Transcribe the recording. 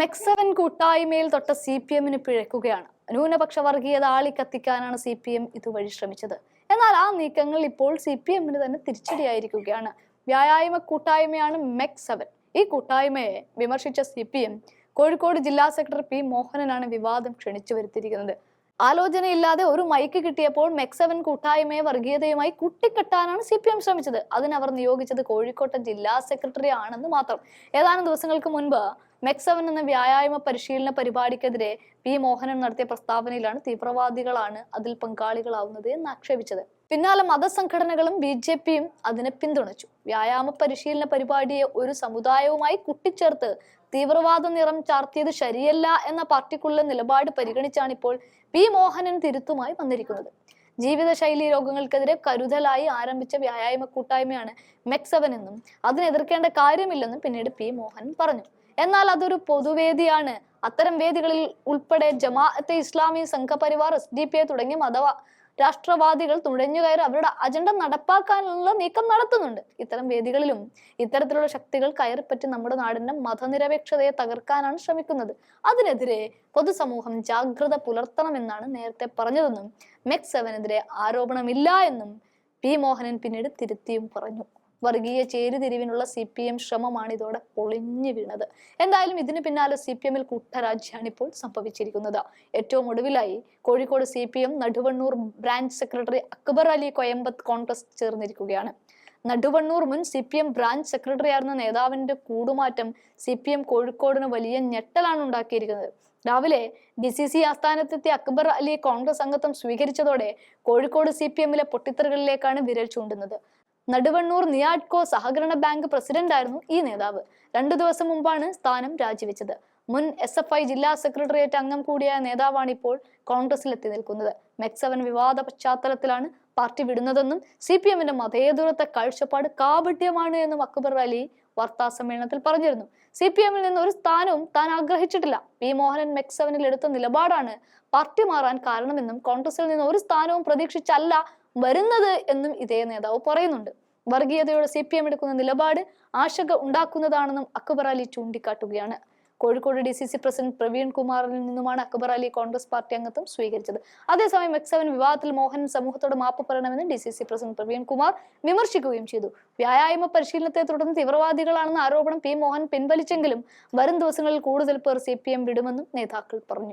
മെക്സവൻ കൂട്ടായ്മയിൽ തൊട്ട C P എമ്മിന് പിഴക്കുകയാണ്. ന്യൂനപക്ഷ വർഗീയത ആളിക്കത്തിക്കാനാണ് സി പി എം ഇതുവഴി ശ്രമിച്ചത്. എന്നാൽ ആ നീക്കങ്ങൾ ഇപ്പോൾ സി പി എമ്മിന് തന്നെ തിരിച്ചടിയായിരിക്കുകയാണ്. വ്യായാമ കൂട്ടായ്മയാണ് മെക്സവൻ. ഈ കൂട്ടായ്മയെ വിമർശിച്ച സി പി എം കോഴിക്കോട് ജില്ലാ സെക്രട്ടറി പി മോഹനനാണ് വിവാദം ക്ഷണിച്ചു വരുത്തിയിരിക്കുന്നത്. ആലോചനയില്ലാതെ ഒരു മൈക്ക് കിട്ടിയപ്പോൾ മെക്സവൻ കൂട്ടായ്മയെ വർഗീയതയുമായി കുട്ടിക്കെട്ടാനാണ് സി പി എം ശ്രമിച്ചത്. അതിനവർ നിയോഗിച്ചത് കോഴിക്കോട്ടെ ജില്ലാ സെക്രട്ടറി ആണെന്ന് മാത്രം. ഏതാനും ദിവസങ്ങൾക്ക് മുൻപ് മെക്സവൻ എന്ന വ്യായാമ പരിശീലന പരിപാടിക്കെതിരെ പി മോഹനൻ നടത്തിയ പ്രസ്താവനയിലാണ് തീവ്രവാദികളാണ് അതിൽ പങ്കാളികളാവുന്നത് എന്ന് ആക്ഷേപിച്ചത്. പിന്നാലെ മതസംഘടനകളും ബി ജെ പിയും അതിനെ പിന്തുണച്ചു. വ്യായാമ പരിശീലന പരിപാടിയെ ഒരു സമുദായവുമായി കൂട്ടിച്ചേർത്ത് തീവ്രവാദ നിറം ചാർത്തിയത് ശരിയല്ല എന്ന പാർട്ടിക്കുള്ള നിലപാട് പരിഗണിച്ചാണ് ഇപ്പോൾ പി മോഹനൻ തിരുത്തുമായി വന്നിരിക്കുന്നത്. ജീവിതശൈലി രോഗങ്ങൾക്കെതിരെ കരുതലായി ആരംഭിച്ച വ്യായാമ കൂട്ടായ്മയാണ് മെക്സവൻ എന്നും അതിനെതിർക്കേണ്ട കാര്യമില്ലെന്നും പിന്നീട് പി മോഹൻ പറഞ്ഞു. എന്നാൽ അതൊരു പൊതുവേദിയാണ്. അത്തരം വേദികളിൽ ഉൾപ്പെടെ Jamaat-e Islami Sangh Parivar S D P I തുടങ്ങിയ മത രാഷ്ട്രവാദികൾ തുഴഞ്ഞുകയറി അവരുടെ അജണ്ട നടപ്പാക്കാനുള്ള നീക്കം നടത്തുന്നുണ്ട്. ഇത്തരം വേദികളിലും ഇത്തരത്തിലുള്ള ശക്തികൾ കയറിപ്പറ്റി നമ്മുടെ നാടിന്റെ മതനിരപേക്ഷതയെ തകർക്കാനാണ് ശ്രമിക്കുന്നത്. അതിനെതിരെ പൊതുസമൂഹം ജാഗ്രത പുലർത്തണമെന്നാണ് നേരത്തെ പറഞ്ഞതെന്നും മെക്സ് സെവനെതിരെ ആരോപണമില്ല എന്നും പി മോഹനൻ പിന്നീട് തിരുത്തിയും പറഞ്ഞു. വർഗീയ ചേരുതിരിവിനുള്ള സി പി എം ശ്രമമാണ് ഇതോടെ പൊളിഞ്ഞു വീണത്. എന്തായാലും ഇതിന് പിന്നാലെ സി പി എമ്മിൽ കൂട്ടരാജ്യാണ് ഇപ്പോൾ സംഭവിച്ചിരിക്കുന്നത്. ഏറ്റവും ഒടുവിലായി Kozhikode C P M Naduvannur branch secretary Akbar Ali Koyampath Congress ചേർന്നിരിക്കുകയാണ്. Naduvannur മുൻ C P M branch secretary ആയിരുന്ന നേതാവിന്റെ കൂടുമാറ്റം സി പി എം കോഴിക്കോടിന് വലിയ ഞെട്ടലാണ് ഉണ്ടാക്കിയിരിക്കുന്നത്. രാവിലെ ഡി സി സി ആസ്ഥാനത്തെത്തിയ അക്ബർ അലി കോൺഗ്രസ് അംഗത്വം സ്വീകരിച്ചതോടെ കോഴിക്കോട് സി പി എമ്മിലെ പൊട്ടിത്തെറികളിലേക്കാണ് വിരൽ ചൂണ്ടുന്നത്. നടുവണ്ണൂർ നിയാഡ്കോ സഹകരണ ബാങ്ക് പ്രസിഡന്റായിരുന്നു ഈ നേതാവ്. രണ്ടു ദിവസം മുമ്പാണ് സ്ഥാനം രാജിവെച്ചത്. മുൻ എസ് എഫ് ഐ ജില്ലാ സെക്രട്ടേറിയറ്റ് അംഗം കൂടിയായ നേതാവാണ് ഇപ്പോൾ കോൺഗ്രസിൽ എത്തി നിൽക്കുന്നത് മെക്സവൻ വിവാദ പശ്ചാത്തലത്തിലാണ് പാർട്ടി വിടുന്നതെന്നും സി പി എമ്മിന്റെ മതേതുരത്തെ കാഴ്ചപ്പാട് കാപട്യമാണ് എന്നും അക്ബർ അലി വാർത്താ സമ്മേളനത്തിൽ പറഞ്ഞിരുന്നു. സി പി എമ്മിൽ നിന്ന് ഒരു സ്ഥാനവും താൻ ആഗ്രഹിച്ചിട്ടില്ല. പി മോഹനൻ മെക്സവനിൽ എടുത്ത നിലപാടാണ് പാർട്ടി മാറാൻ കാരണമെന്നും കോൺഗ്രസിൽ നിന്ന് ഒരു സ്ഥാനവും പ്രതീക്ഷിച്ചല്ല വരുന്നത് എന്നും ഇതേ നേതാവ് പറയുന്നുണ്ട്. വർഗീയതയോട് സി പി എം എടുക്കുന്ന നിലപാട് ആശങ്ക ഉണ്ടാക്കുന്നതാണെന്നും Akbar Ali ചൂണ്ടിക്കാട്ടുകയാണ്. Kozhikode D C C president Praveen കുമാറിൽ നിന്നുമാണ് അക്ബർ അലി കോൺഗ്രസ് പാർട്ടി അംഗത്വം സ്വീകരിച്ചത്. അതേസമയം എക്സവൻ വിവാദത്തിൽ മോഹൻ സമൂഹത്തോട് മാപ്പ് പറയണമെന്ന് D C C president Praveen Kumar വിമർശിക്കുകയും ചെയ്തു. വ്യായാമ പരിശീലനത്തെ തുടർന്ന് തീവ്രവാദികളാണെന്ന ആരോപണം പി മോഹൻ പിൻവലിച്ചെങ്കിലും വരും ദിവസങ്ങളിൽ കൂടുതൽ പേർ സി പി എം വിടുമെന്നും നേതാക്കൾ പറഞ്ഞു.